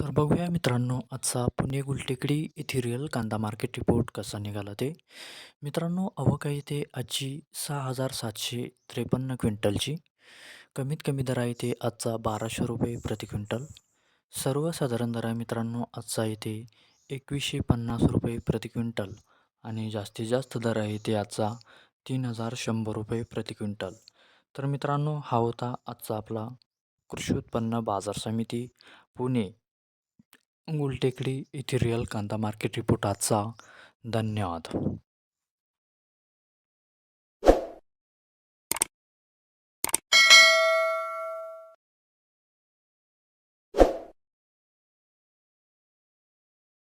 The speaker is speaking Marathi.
तर बघूया मित्रांनो आजचा पुणे गुलटेकडी इथिरियल कांदा मार्केट रिपोर्ट कसा निघाला ते. मित्रांनो अवका येथे आजची सहा हजार सातशे त्रेपन्न क्विंटलची. कमीत कमी दर आहे ते आजचा बाराशे रुपये प्रति क्विंटल. सर्वसाधारण दर आहे मित्रांनो आजचा येथे एकवीसशे पन्नास रुपये प्रति क्विंटल. आणि जास्तीत जास्त दर आहे ते आजचा तीन हजार शंभर रुपये प्रति क्विंटल. तर मित्रांनो हा होता आजचा आपला कृषी उत्पन्न बाजार समिती पुणे. गुलटेकडी इथिरियल कांदा मार्केट रिपोर्ट आजचा. धन्यवाद.